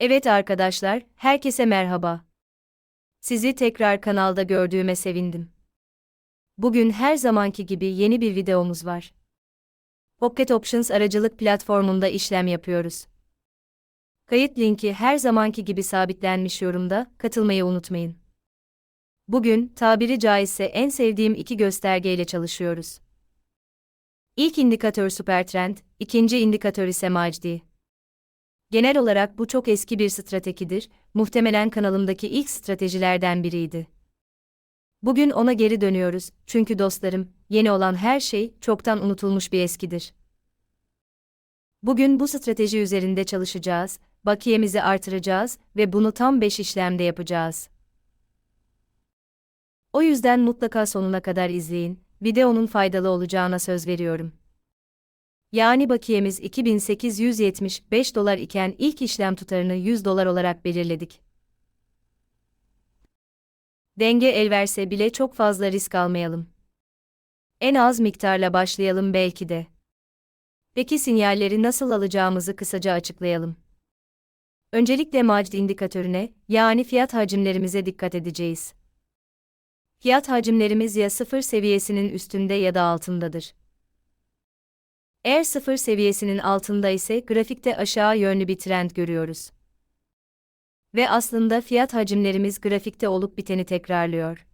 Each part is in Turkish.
Evet arkadaşlar, herkese merhaba. Sizi tekrar kanalda gördüğüme sevindim. Bugün her zamanki gibi yeni bir videomuz var. Pocket Options aracılık platformunda işlem yapıyoruz. Kayıt linki her zamanki gibi sabitlenmiş yorumda, katılmayı unutmayın. Bugün, tabiri caizse en sevdiğim iki göstergeyle çalışıyoruz. İlk indikatör Supertrend, ikinci indikatör ise MACD. Genel olarak bu çok eski bir stratejidir, muhtemelen kanalımdaki ilk stratejilerden biriydi. Bugün ona geri dönüyoruz, çünkü dostlarım, yeni olan her şey çoktan unutulmuş bir eskidir. Bugün bu strateji üzerinde çalışacağız, bakiyemizi artıracağız ve bunu tam 5 işlemde yapacağız. O yüzden mutlaka sonuna kadar izleyin, videonun faydalı olacağına söz veriyorum. Yani bakiyemiz 2875 dolar iken ilk işlem tutarını 100 dolar olarak belirledik. Denge el verse bile çok fazla risk almayalım. En az miktarla başlayalım belki de. Peki sinyalleri nasıl alacağımızı kısaca açıklayalım. Öncelikle MACD indikatörüne, yani fiyat hacimlerimize dikkat edeceğiz. Fiyat hacimlerimiz ya sıfır seviyesinin üstünde ya da altındadır. Eğer sıfır seviyesinin altında ise grafikte aşağı yönlü bir trend görüyoruz. Ve aslında fiyat hacimlerimiz grafikte olup biteni tekrarlıyor.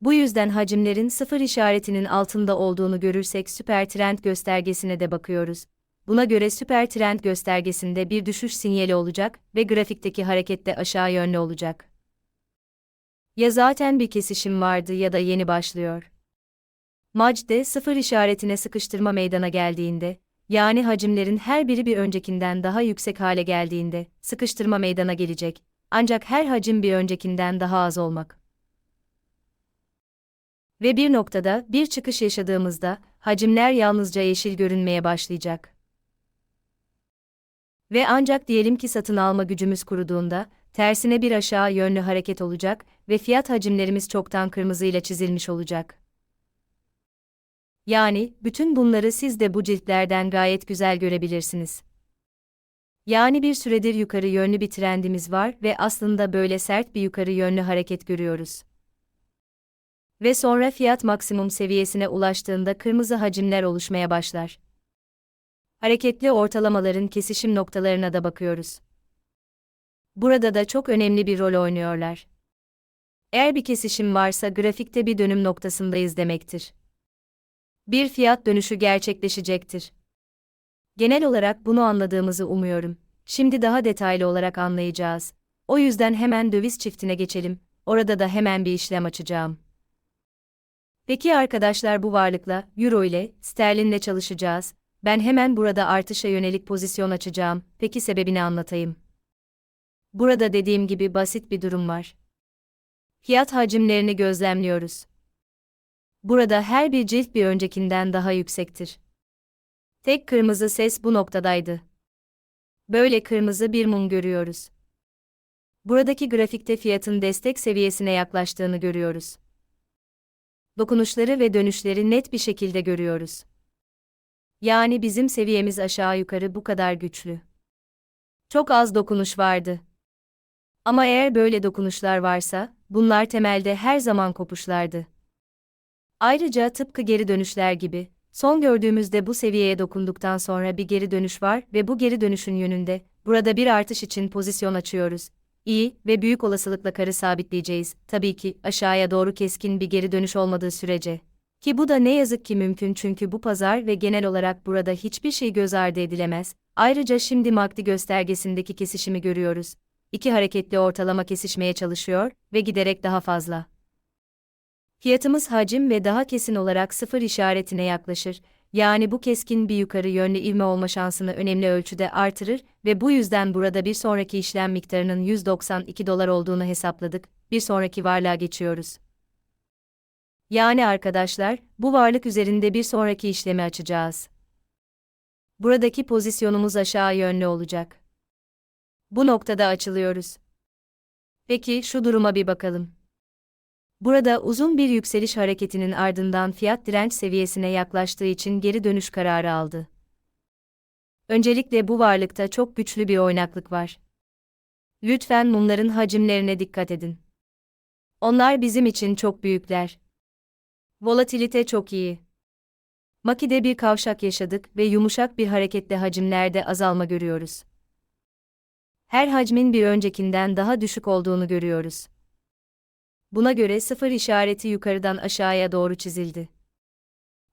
Bu yüzden hacimlerin sıfır işaretinin altında olduğunu görürsek süper trend göstergesine de bakıyoruz. Buna göre süper trend göstergesinde bir düşüş sinyali olacak ve grafikteki hareket de aşağı yönlü olacak. Ya zaten bir kesişim vardı ya da yeni başlıyor. Macde sıfır işaretine sıkıştırma meydana geldiğinde, yani hacimlerin her biri bir öncekinden daha yüksek hale geldiğinde, sıkıştırma meydana gelecek. Ancak her hacim bir öncekinden daha az olmak. Ve bir noktada bir çıkış yaşadığımızda, hacimler yalnızca yeşil görünmeye başlayacak. Ve ancak diyelim ki satın alma gücümüz kuruduğunda, tersine bir aşağı yönlü hareket olacak ve fiyat hacimlerimiz çoktan kırmızıyla çizilmiş olacak. Yani, bütün bunları siz de bu ciltlerden gayet güzel görebilirsiniz. Yani bir süredir yukarı yönlü bir trendimiz var ve aslında böyle sert bir yukarı yönlü hareket görüyoruz. Ve sonra fiyat maksimum seviyesine ulaştığında kırmızı hacimler oluşmaya başlar. Hareketli ortalamaların kesişim noktalarına da bakıyoruz. Burada da çok önemli bir rol oynuyorlar. Eğer bir kesişim varsa grafikte bir dönüm noktasındayız demektir bir fiyat dönüşü gerçekleşecektir. Genel olarak bunu anladığımızı umuyorum. Şimdi daha detaylı olarak anlayacağız. O yüzden hemen döviz çiftine geçelim. Orada da hemen bir işlem açacağım. Peki arkadaşlar bu varlıkla, euro ile, sterlinle çalışacağız. Ben hemen burada artışa yönelik pozisyon açacağım. Peki sebebini anlatayım. Burada dediğim gibi basit bir durum var. Fiyat hacimlerini gözlemliyoruz. Burada her bir cilt bir öncekinden daha yüksektir. Tek kırmızı ses bu noktadaydı. Böyle kırmızı bir mum görüyoruz. Buradaki grafikte fiyatın destek seviyesine yaklaştığını görüyoruz. Dokunuşları ve dönüşleri net bir şekilde görüyoruz. Yani bizim seviyemiz aşağı yukarı bu kadar güçlü. Çok az dokunuş vardı. Ama eğer böyle dokunuşlar varsa, bunlar temelde her zaman kopuşlardı. Ayrıca tıpkı geri dönüşler gibi, son gördüğümüzde bu seviyeye dokunduktan sonra bir geri dönüş var ve bu geri dönüşün yönünde, burada bir artış için pozisyon açıyoruz. İyi ve büyük olasılıkla karı sabitleyeceğiz, tabii ki aşağıya doğru keskin bir geri dönüş olmadığı sürece. Ki bu da ne yazık ki mümkün çünkü bu pazar ve genel olarak burada hiçbir şey göz ardı edilemez. Ayrıca şimdi MACD göstergesindeki kesişimi görüyoruz. İki hareketli ortalama kesişmeye çalışıyor ve giderek daha fazla. Fiyatımız hacim ve daha kesin olarak sıfır işaretine yaklaşır, yani bu keskin bir yukarı yönlü ivme olma şansını önemli ölçüde artırır ve bu yüzden burada bir sonraki işlem miktarının 192 dolar olduğunu hesapladık, bir sonraki varlığa geçiyoruz. Yani arkadaşlar, bu varlık üzerinde bir sonraki işlemi açacağız. Buradaki pozisyonumuz aşağı yönlü olacak. Bu noktada açılıyoruz. Peki şu duruma bir bakalım. Burada uzun bir yükseliş hareketinin ardından fiyat direnç seviyesine yaklaştığı için geri dönüş kararı aldı. Öncelikle bu varlıkta çok güçlü bir oynaklık var. Lütfen mumların hacimlerine dikkat edin. Onlar bizim için çok büyükler. Volatilite çok iyi. Maki'de bir kavşak yaşadık ve yumuşak bir hareketle hacimlerde azalma görüyoruz. Her hacmin bir öncekinden daha düşük olduğunu görüyoruz. Buna göre sıfır işareti yukarıdan aşağıya doğru çizildi.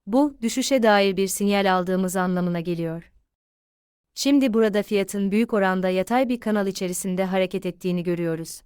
Bu, düşüşe dair bir sinyal aldığımız anlamına geliyor. Şimdi burada fiyatın büyük oranda yatay bir kanal içerisinde hareket ettiğini görüyoruz.